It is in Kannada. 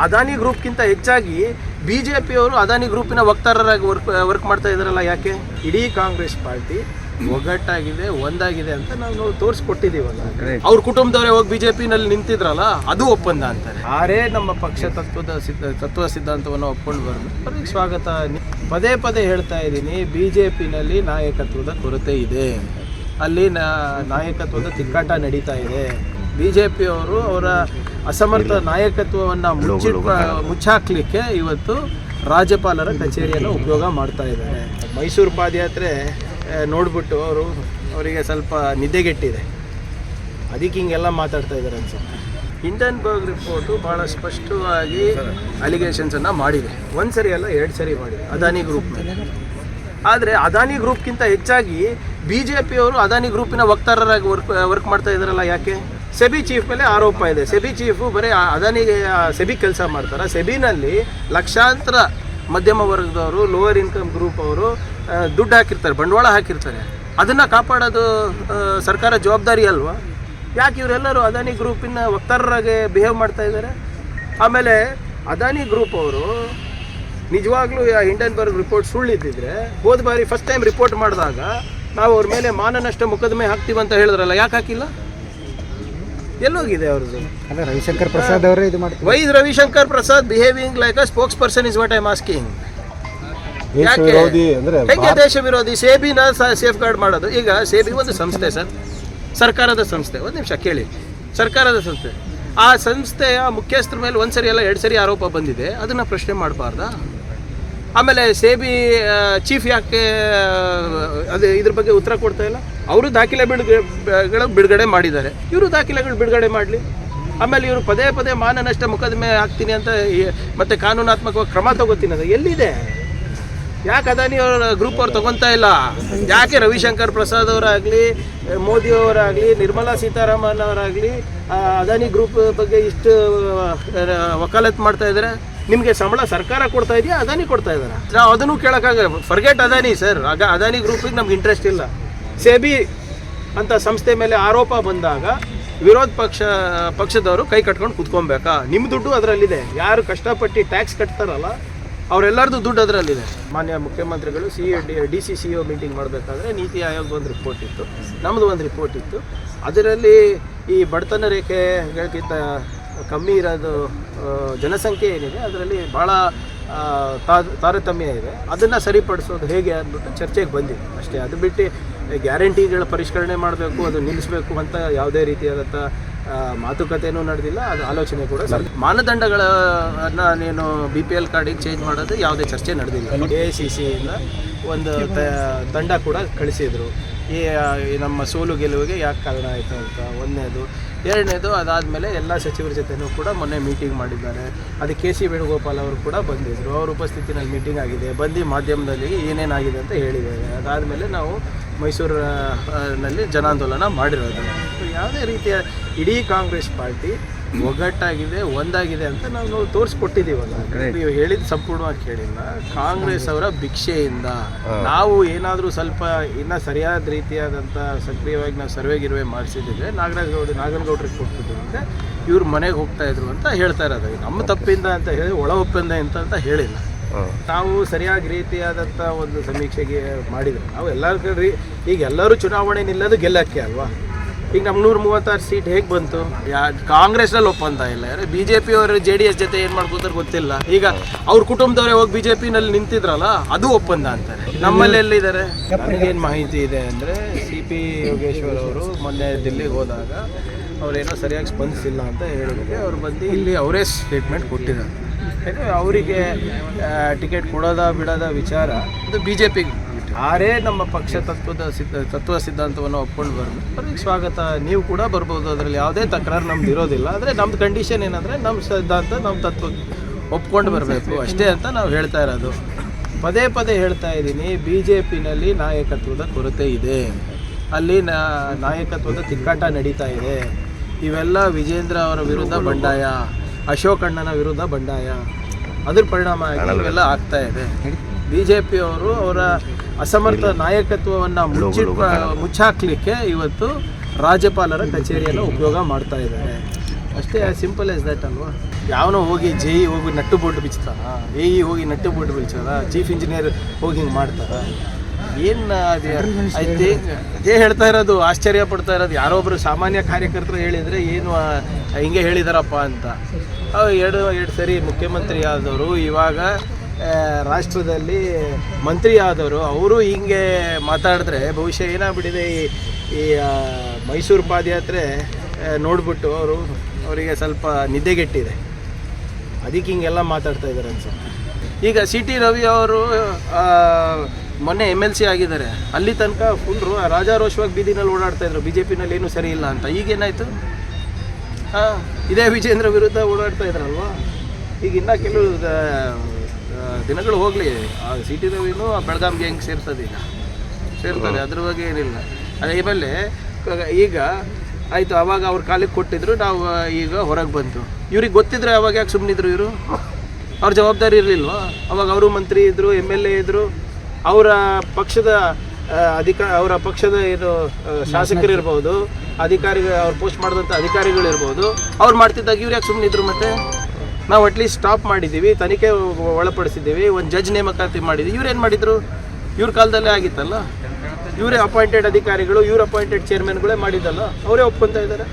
ಅದಾನಿ ಗ್ರೂಪ್ಗಿಂತ ಹೆಚ್ಚಾಗಿ ಬಿ ಜೆ ಪಿಯವರು ಅದಾನಿ ಗ್ರೂಪಿನ ವಕ್ತಾರರಾಗಿ ವರ್ಕ್ ವರ್ಕ್ ಮಾಡ್ತಾ ಇದ್ದಾರಲ್ಲ ಯಾಕೆ? ಇಡೀ ಕಾಂಗ್ರೆಸ್ ಪಾರ್ಟಿ ಒಗ್ಗಟ್ಟಾಗಿದೆ ಒಂದಾಗಿದೆ ಅಂತ ನಾವು ತೋರಿಸ್ಕೊಟ್ಟಿದ್ದೀವಲ್ಲ ಅವ್ರ ಕುಟುಂಬದವರೇ ಹೋಗಿ ಬಿಜೆಪಿನಲ್ಲಿ ನಿಂತಿದ್ರಲ್ಲ ಅದು ಒಪ್ಪಂದ ಅಂತಾರೆ. ಯಾರೇ ನಮ್ಮ ಪಕ್ಷ ತತ್ವದ ಸಿದ್ಧ ತತ್ವ ಸಿದ್ಧಾಂತವನ್ನು ಒಪ್ಕೊಂಡು ಬರೋದು. ಅವ್ರಿಗೆ ಸ್ವಾಗತ. ಪದೇ ಪದೇ ಹೇಳ್ತಾ ಇದ್ದೀನಿ ಬಿ ಜೆ ಪಿನಲ್ಲಿ ನಾಯಕತ್ವದ ಕೊರತೆ ಇದೆ. ಅಲ್ಲಿ ನಾ- ನಾಯಕತ್ವದ ತಿಕ್ಕಾಟ ನಡೀತಾ ಇದೆ. ಬಿ ಜೆ ಪಿಯವರು ಅವರ ಅಸಮರ್ಥ ನಾಯಕತ್ವವನ್ನು ಮುಚ್ಚಿ ಮುಚ್ಚಾಕ್ಲಿಕ್ಕೆ ಇವತ್ತು ರಾಜ್ಯಪಾಲರ ಕಚೇರಿಯನ್ನು ಉಪಯೋಗ ಮಾಡ್ತಾ ಇದ್ದಾರೆ. ಮೈಸೂರು ಪಾದಯಾತ್ರೆ ನೋಡ್ಬಿಟ್ಟು ಅವರು ಅವರಿಗೆ ಸ್ವಲ್ಪ ನಿದ್ದೆಗೆಟ್ಟಿದೆ. ಅದಕ್ಕೆ ಹಿಂಗೆಲ್ಲ ಮಾತಾಡ್ತಾ ಇದ್ದಾರೆ ಅನ್ಸುತ್ತೆ. ಹಿಂಡನ್ಬರ್ಗ್ ರಿಪೋರ್ಟು ಭಾಳ ಸ್ಪಷ್ಟವಾಗಿ ಅಲಿಗೇಷನ್ಸನ್ನು ಮಾಡಿದೆ. ಒಂದು ಸರಿ ಅಲ್ಲ ಎರಡು ಸರಿ ಮಾಡಿದೆ. ಅದಾನಿ ಗ್ರೂಪ್ ಮೇಲೆ ಆದರೆ ಅದಾನಿ ಗ್ರೂಪ್ಗಿಂತ ಹೆಚ್ಚಾಗಿ ಬಿ ಜೆ ಪಿಯವರು ಅದಾನಿ ಗ್ರೂಪಿನ ವಕ್ತಾರರಾಗಿ ವರ್ಕ್ ವರ್ಕ್ ಮಾಡ್ತಾ ಇದ್ದಾರಲ್ಲ ಯಾಕೆ? ಸೆಬಿ ಚೀಫ್ ಮೇಲೆ ಆರೋಪ ಇದೆ. ಸೆಬಿ ಚೀಫು ಬರೀ ಅದಾನಿ ಸೆಬಿ ಕೆಲಸ ಮಾಡ್ತಾರೆ. ಸೆಬಿನಲ್ಲಿ ಲಕ್ಷಾಂತರ ಮಧ್ಯಮ ವರ್ಗದವರು ಲೋವರ್ ಇನ್ಕಮ್ ಗ್ರೂಪ್ ಅವರು ದುಡ್ಡು ಹಾಕಿರ್ತಾರೆ, ಬಂಡವಾಳ ಹಾಕಿರ್ತಾರೆ. ಅದನ್ನು ಕಾಪಾಡೋದು ಸರ್ಕಾರ ಜವಾಬ್ದಾರಿ ಅಲ್ವಾ? ಯಾಕೆ ಇವರೆಲ್ಲರೂ ಅದಾನಿ ಗ್ರೂಪಿನ ವಕ್ತಾರರಾಗೆ ಬಿಹೇವ್ ಮಾಡ್ತಾ ಇದ್ದಾರೆ? ಆಮೇಲೆ ಅದಾನಿ ಗ್ರೂಪ್ ಅವರು ನಿಜವಾಗ್ಲೂ ಹಿಂಡನ್ಬರ್ಗ್ ರಿಪೋರ್ಟ್ ಸುಳ್ಳಿದ್ದಿದ್ರೆ, ಹೋದ ಬಾರಿ ಫಸ್ಟ್ ಟೈಮ್ ರಿಪೋರ್ಟ್ ಮಾಡಿದಾಗ ನಾವು ಅವ್ರ ಮೇಲೆ ಮಾನನಷ್ಟ, ಮೊಕದ್ದಮೆ ಹಾಕ್ತೀವಿ ಅಂತ ಹೇಳಿದ್ರಲ್ಲ, ಯಾಕೆ ಹಾಕಿಲ್ಲ? ಎಲ್ಲೋಗಿದೆ ಅವ್ರದ್ದು. ಅಲ್ಲ ರವಿಶಂಕರ್ ಪ್ರಸಾದ್ ಅವರೇ ಇದು ಮಾಡ್ತಾರೆ why Ravishankar Prasad behaving like a spokesperson is what I asking ಯಾಕೆ? ಹೇಗೆ ದೇಶ ವಿರೋಧಿ? ಸೇಬಿನ ಸೇಫ್ ಗಾರ್ಡ್ ಮಾಡೋದು. ಈಗ ಸೇಬಿ ಒಂದು ಸಂಸ್ಥೆ ಸರ್. ಸರ್ಕಾರದ ಸಂಸ್ಥೆ. ಒಂದು ನಿಮಿಷ ಕೇಳಿ. ಸರ್ಕಾರದ ಸಂಸ್ಥೆ. ಆ ಸಂಸ್ಥೆಯ ಮುಖ್ಯಸ್ಥರ ಮೇಲೆ ಒಂದ್ಸರಿ ಸರಿ ಅಲ್ಲ ಎರಡು ಸರಿ ಆರೋಪ ಬಂದಿದೆ. ಅದನ್ನ ಪ್ರಶ್ನೆ ಮಾಡಬಾರ್ದಾ? ಆಮೇಲೆ ಸೇಬಿ ಚೀಫ್ ಯಾಕೆ ಅದೇ ಇದ್ರ ಬಗ್ಗೆ ಉತ್ತರ ಕೊಡ್ತಾ ಇಲ್ಲ. ಅವರು ದಾಖಲೆ ಬಿಡುಗಡೆ ಬಿಡುಗಡೆ ಮಾಡಿದ್ದಾರೆ. ಇವರು ದಾಖಲೆಗಳು ಬಿಡುಗಡೆ ಮಾಡಲಿ. ಆಮೇಲೆ ಇವರು ಪದೇ ಪದೇ ಮಾನನಷ್ಟ ಮೊಕದ್ದಮೆ ಹಾಕ್ತೀನಿ ಅಂತ ಮತ್ತೆ ಕಾನೂನಾತ್ಮಕವಾಗಿ ಕ್ರಮ ತಗೋತೀನಿ ಅದು ಎಲ್ಲಿದೆ? ಯಾಕೆ ಅದಾನಿ ಅವರ ಗ್ರೂಪ್ ಅವ್ರು ತಗೊತಾ ಇಲ್ಲ? ಯಾಕೆ ರವಿಶಂಕರ್ ಪ್ರಸಾದ್ ಅವರಾಗಲಿ, ಮೋದಿ ಅವರಾಗಲಿ, ನಿರ್ಮಲಾ ಸೀತಾರಾಮನ್ ಅವರಾಗಲಿ ಅದಾನಿ ಗ್ರೂಪ್ ಬಗ್ಗೆ ಇಷ್ಟು ವಕಾಲತ್ ಮಾಡ್ತಾ ಇದ್ದಾರೆ? ನಿಮಗೆ ಸಂಬಳ ಸರ್ಕಾರ ಕೊಡ್ತಾ ಇದೆಯಾ ಅದಾನಿ ಕೊಡ್ತಾ ಇದ್ದಾರೆ? ನಾವು ಅದನ್ನು ಕೇಳೋಕ್ಕಾಗಲ್ಲ. ಫರ್ಗೆಟ್ ಅದಾನಿ ಸರ್ ಆಗ ಅದಾನಿ ಗ್ರೂಪಿಗೆ ನಮ್ಗೆ ಇಂಟ್ರೆಸ್ಟ್ ಇಲ್ಲ. ಸೆಬಿ ಅಂತ ಸಂಸ್ಥೆ ಮೇಲೆ ಆರೋಪ ಬಂದಾಗ ವಿರೋಧ ಪಕ್ಷ ಪಕ್ಷದವರು ಕೈ ಕಟ್ಕೊಂಡು ಕುತ್ಕೊಬೇಕಾ ನಿಮ್ಮ ದುಡ್ಡು ಅದರಲ್ಲಿದೆ. ಯಾರು ಕಷ್ಟಪಟ್ಟು ಟ್ಯಾಕ್ಸ್ ಕಟ್ತಾರಲ್ಲ ಅವರೆಲ್ಲರದು ದುಡ್ಡು ಅದರಲ್ಲಿದೆ. ಮಾನ್ಯ ಮುಖ್ಯಮಂತ್ರಿಗಳು C D D C C O meeting ಮಾಡಬೇಕಾದ್ರೆ ನೀತಿ ಆಯೋಗ ಒಂದು ರಿಪೋರ್ಟ್ ಇತ್ತು. ನಮ್ಮದು ಒಂದು ರಿಪೋರ್ಟ್ ಇತ್ತು. ಅದರಲ್ಲಿ ಈ ಬಡತನ ರೇಖೆಗಳಿಗಿಂತ ಕಮ್ಮಿ ಇರೋದು ಜನಸಂಖ್ಯೆ ಏನಿದೆ, ಅದರಲ್ಲಿ ಭಾಳ ತಾರತಮ್ಯ ಇದೆ. ಅದನ್ನು ಸರಿಪಡಿಸೋದು ಹೇಗೆ ಅಂದ್ಬಿಟ್ಟು ಚರ್ಚೆಗೆ ಬಂದಿದೆ. ಅಷ್ಟೇ, ಅದು ಬಿಟ್ಟು ಗ್ಯಾರಂಟಿಗಳ ಪರಿಷ್ಕರಣೆ ಮಾಡಬೇಕು, ಅದು ನಿಲ್ಲಿಸಬೇಕು ಅಂತ ಯಾವುದೇ ರೀತಿಯಾದಂಥ ಮಾತುಕತೆಯೂ ನಡೆದಿಲ್ಲ. ಅದು ಆಲೋಚನೆ ಕೂಡ ಮಾನದಂಡಗಳನ್ನ ನೀನು ಬಿ ಪಿ ಎಲ್ ಕಾರ್ಡಿಗೆ ಚೇಂಜ್ ಮಾಡೋದು ಯಾವುದೇ ಚರ್ಚೆ ನಡೆದಿಲ್ಲ. ಎ ಸಿ ಸಿಯಿಂದ ಒಂದು ತಂಡ ಕೂಡ ಕಳಿಸಿದರು. ಈ ನಮ್ಮ ಸೋಲು ಗೆಲುವಿಗೆ ಯಾಕೆ ಕಾರಣ ಆಯಿತು ಅಂತ. ಒಂದನೇದು ಎರಡನೇದು ಅದಾದಮೇಲೆ ಎಲ್ಲ ಸಚಿವರ ಜೊತೆನೂ ಕೂಡ ಮೊನ್ನೆ ಮೀಟಿಂಗ್ ಮಾಡಿದ್ದಾರೆ. ಅದು ಕೆ ಸಿ ವೇಣುಗೋಪಾಲ್ ಅವರು ಕೂಡ ಬಂದಿದ್ದರು ಅವ್ರ ಉಪಸ್ಥಿತಿನಲ್ಲಿ ಮೀಟಿಂಗ್ ಆಗಿದೆ. ಬಂದು ಮಾಧ್ಯಮದಲ್ಲಿ ಏನೇನಾಗಿದೆ ಅಂತ ಹೇಳಿದ್ದಾರೆ. ಅದಾದಮೇಲೆ ನಾವು ಮೈಸೂರಿನಲ್ಲಿ ನಲ್ಲಿ ಜನಾಂದೋಲನ ಮಾಡಿರೋದು. ಯಾವುದೇ ರೀತಿಯ ಇಡೀ ಕಾಂಗ್ರೆಸ್ ಪಾರ್ಟಿ ಒಗ್ಗಟ್ಟಾಗಿದೆ ಒಂದಾಗಿದೆ ಅಂತ ನಾವು ತೋರಿಸ್ಕೊಟ್ಟಿದ್ದೀವಲ್ಲ. ನೀವು ಹೇಳಿದ ಸಂಪೂರ್ಣವಾಗಿ ಕೇಳಿಲ್ಲ. ಕಾಂಗ್ರೆಸ್ ಅವರ ಭಿಕ್ಷೆಯಿಂದ ನಾವು ಏನಾದರೂ ಸ್ವಲ್ಪ ಇನ್ನ ಸರಿಯಾದ ರೀತಿಯಾದಂಥ ಸಕ್ರಿಯವಾಗಿ ನಾವು ಸರ್ವೆ ಗಿರ್ವೆ ಮಾಡಿಸಿದ್ರೆ ನಾಗರಾಜ್ ಗೌಡ ಕೊಟ್ಟಿದ್ದರು ಅಂತ ಇವ್ರು ಮನೆಗೆ ಹೋಗ್ತಾ ಇದ್ರು ಅಂತ ಹೇಳ್ತಾ ಇರೋದು. ನಮ್ಮ ತಪ್ಪಿಂದ ಅಂತ ಹೇಳಿ ಒಳ ಒಪ್ಪಂದ ಅಂತ ಅಂತ ಹೇಳಿಲ್ಲ. ನಾವು ಸರಿಯಾದ ರೀತಿಯಾದಂಥ ಒಂದು ಸಮೀಕ್ಷೆಗೆ ಮಾಡಿದ್ರು. ನಾವು ಎಲ್ಲರ ರೀ ಈಗ ಎಲ್ಲರೂ ಚುನಾವಣೆ ನಿಲ್ಲೋದು ಗೆಲ್ಲಕ್ಕೆ ಅಲ್ವಾ? ಈಗ ನಮ್ಮ ನೂರ ಮೂವತ್ತಾರು ಸೀಟ್ ಹೇಗೆ ಬಂತು? ಯಾ, ಕಾಂಗ್ರೆಸ್ನಲ್ಲಿ ಒಪ್ಪಂತ ಇಲ್ಲ. ಬಿ ಜೆ ಪಿ ಅವರು ಜೆ ಡಿ ಎಸ್ ಜೊತೆ ಏನು ಮಾಡ್ಕೋತಾರೆ ಗೊತ್ತಿಲ್ಲ. ಈಗ ಅವ್ರ ಕುಟುಂಬದವರೇ ಹೋಗಿ ಬಿ ಜೆ ಪಿನಲ್ಲಿ ನಿಂತಿದ್ರಲ್ಲ, ಅದು ಒಪ್ಪಂದ ಅಂತಾರೆ. ನಮ್ಮಲ್ಲಿ ಎಲ್ಲಿದ್ದಾರೆ? ಏನು ಮಾಹಿತಿ ಇದೆ ಅಂದರೆ ಸಿ ಪಿ ಯೋಗೇಶ್ವರ್ ಅವರು ಮೊನ್ನೆ ದಿಲ್ಲಿಗೆ ಹೋದಾಗ ಅವರೇನೋ ಸರಿಯಾಗಿ ಸ್ಪಂದಿಸಿಲ್ಲ ಅಂತ ಹೇಳಿದ್ರೆ. ಅವ್ರು ಬಂದು ಇಲ್ಲಿ ಅವರೇ ಸ್ಟೇಟ್ಮೆಂಟ್ ಕೊಟ್ಟಿದ್ದಾರೆ. ಏನು ಅವರಿಗೆ ಟಿಕೆಟ್ ಕೊಡೋದ ಬಿಡೋದ ವಿಚಾರ ಅದು ಬಿ ಜೆ ಪಿಗೆ ಯಾರೇ ನಮ್ಮ ಪಕ್ಷ ತತ್ವದ ಸಿದ್ಧ ತತ್ವ ಸಿದ್ಧಾಂತವನ್ನು ಒಪ್ಕೊಂಡು ಬರ್ಬೋದು ಅವ್ರಿಗೆ ಸ್ವಾಗತ. ನೀವು ಕೂಡ ಬರ್ಬೋದು. ಅದರಲ್ಲಿ ಯಾವುದೇ ತಕರಾರು ನಮ್ದು ಇರೋದಿಲ್ಲ. ಆದರೆ ನಮ್ದು ಕಂಡೀಷನ್ ಏನಂದರೆ ನಮ್ಮ ಸಿದ್ಧಾಂತ ನಮ್ಮ ತತ್ವ ಒಪ್ಕೊಂಡು ಬರಬೇಕು. ಅಷ್ಟೇ ಅಂತ ನಾವು ಹೇಳ್ತಾ ಇರೋದು. ಪದೇ ಪದೇ ಹೇಳ್ತಾ ಇದ್ದೀನಿ ಬಿ ಜೆ ಪಿನಲ್ಲಿ ನಾಯಕತ್ವದ ಕೊರತೆ ಇದೆ. ಅಲ್ಲಿ ನಾ- ನಾಯಕತ್ವದ ತಿಕ್ಕಾಟ ನಡೀತಾ ಇದೆ. ಇವೆಲ್ಲ ವಿಜೇಂದ್ರ ಅವರ ವಿರುದ್ಧ ಬಂಡಾಯ ಅಶೋಕ್ ಅಣ್ಣನ ವಿರುದ್ಧ ಬಂಡಾಯ. ಅದ್ರ ಪರಿಣಾಮ ಆಗಿ ಇವೆಲ್ಲ ಆಗ್ತಾ ಇದೆ. ಬಿ ಜೆ ಪಿಯವರು ಅವರ ಅಸಮರ್ಥ ನಾಯಕತ್ವವನ್ನು ಮುಚ್ಚಿ ಮುಚ್ಚಾಕ್ಲಿಕ್ಕೆ ಇವತ್ತು ರಾಜ್ಯಪಾಲರ ಕಚೇರಿಯನ್ನು ಉಪಯೋಗ ಮಾಡ್ತಾ ಇದ್ದಾರೆ. ಅಷ್ಟೇ ಸಿಂಪಲ್ ಎಸ್ ದಟ್ ಅಲ್ವಾ? ಯಾವನೋ ಹೋಗಿ ಜೆ ಇ ಹೋಗಿ ನಟ್ಟು ಬೋರ್ಡ್ ಬಿಚ್ತಾನ? ಎ ಇ ಹೋಗಿ ನಟ್ಟು ಬೋರ್ಡ್ ಬಿಚ್ಚಾರ ಚೀಫ್ ಇಂಜಿನಿಯರ್ ಹೋಗಿ ಹಿಂಗೆ ಮಾಡ್ತಾರ ಏನು ಅದೇ ಅದೇ ಅದೇ ಹೇಳ್ತಾ ಇರೋದು ಆಶ್ಚರ್ಯ ಪಡ್ತಾ ಇರೋದು. ಯಾರೋ ಒಬ್ಬರು ಸಾಮಾನ್ಯ ಕಾರ್ಯಕರ್ತರು ಹೇಳಿದರೆ ಏನು ಹಿಂಗೆ ಹೇಳಿದಾರಪ್ಪ ಅಂತ. ಎರಡು ಎರಡು ಸರಿ ಮುಖ್ಯಮಂತ್ರಿ ಆದವರು ಇವಾಗ ರಾಷ್ಟ್ರದಲ್ಲಿ ಮಂತ್ರಿ ಆದವರು ಅವರು ಹಿಂಗೆ ಮಾತಾಡಿದ್ರೆ ಬಹುಶಃ ಏನಾಗ್ಬಿಟ್ಟಿದೆ ಈ ಈ ಮೈಸೂರು ಪಾದಯಾತ್ರೆ ನೋಡಿಬಿಟ್ಟು ಅವರು, ಅವರಿಗೆ ಸ್ವಲ್ಪ ನಿದ್ದೆಗೆಟ್ಟಿದೆ. ಅದಕ್ಕೆ ಹಿಂಗೆಲ್ಲ ಮಾತಾಡ್ತಾ ಇದ್ದಾರೆ ಅನ್ಸುತ್ತೆ. ಈಗ ಸಿ ಟಿ ರವಿ ಅವರು ಮೊನ್ನೆ ಎಂ ಎಲ್ ಸಿ ಆಗಿದ್ದಾರೆ. ಅಲ್ಲಿ ತನಕ ಫುಲ್ರು ರಾಜಾರೋಷವಾಗಿ ಬೀದಿನಲ್ಲಿ ಓಡಾಡ್ತಾ ಇದ್ರು. ಬಿ ಜೆ ಪಿನಲ್ಲಿ ಏನೂ ಸರಿ ಇಲ್ಲ ಅಂತ. ಈಗೇನಾಯಿತು ಹಾಂ ಇದೇ ವಿಜೇಂದ್ರ ವಿರುದ್ಧ ಓಡಾಡ್ತಾ ಇದ್ರಲ್ವಾ? ಈಗ ಇನ್ನೂ ಕೆಲವು ದಿನಗಳು ಹೋಗಲಿ. ಆ ಸಿ ಟಿ ರವಿನೂ ಆ ಬೆಳಗಾಂಗೆ ಹೆಂಗೆ ಸೇರ್ತದೆ ಈಗ? ಸೇರ್ತಾರೆ ಅದ್ರ ಬಗ್ಗೆ ಏನಿಲ್ಲ. ಅದೇ ಕ- ಈಗ ಆಯಿತು, ಅವಾಗ ಅವ್ರ ಕಾಲಿಗೆ ಕೊಟ್ಟಿದ್ರು, ನಾವು ಈಗ ಹೊರಗೆ ಬಂತು. ಇವ್ರಿಗೆ ಗೊತ್ತಿದ್ರೆ ಅವಾಗ ಯಾಕೆ ಸುಮ್ಮನಿದ್ರು ಇವರು? ಅವ್ರ ಜವಾಬ್ದಾರಿ ಇರಲಿಲ್ವ? ಅವಾಗ ಅವರು ಮಂತ್ರಿ ಇದ್ದರು ಎಂ ಎಲ್ ಎ ಇದ್ದರು ಅವರ ಪಕ್ಷದ ಅಧಿಕಾರ ಅಧಿಕ, ಅವರ ಪಕ್ಷದ ಏನು ಶಾಸಕರು ಇರ್ಬೋದು ಅಧಿಕಾರಿ ಅವ್ರು ಪೋಸ್ಟ್ ಮಾಡಿದಂಥ ಅಧಿಕಾರಿಗಳಿರ್ಬೋದು ಅವ್ರು ಮಾಡ್ತಿದ್ದಾಗ ಇವ್ರು ಯಾಕೆ ಸುಮ್ಮನಿದ್ರು ಮತ್ತೆ? ನಾವು ಅಟ್ಲೀಸ್ಟ್ ಸ್ಟಾಪ್ ಮಾಡಿದ್ದೀವಿ, ತನಿಖೆ ಒಳಪಡಿಸಿದ್ದೀವಿ, ಒಂದು ಜಡ್ಜ್ ನೇಮಕಾತಿ ಮಾಡಿದ್ವಿ. ಇವ್ರು ಏನು ಮಾಡಿದರು? ಇವ್ರ ಕಾಲದಲ್ಲೇ ಆಗಿತ್ತಲ್ಲ? ಇವರೇ ಅಪಾಯಿಂಟೆಡ್ ಅಧಿಕಾರಿಗಳು, ಇವ್ರ ಅಪಾಯಿಂಟೆಡ್ ಚೇರ್ಮನ್ಗಳೇ ಮಾಡಿದ್ದಲ್ಲ? ಅವರೇ ಒಪ್ಕೊತಾ ಇದ್ದಾರೆ.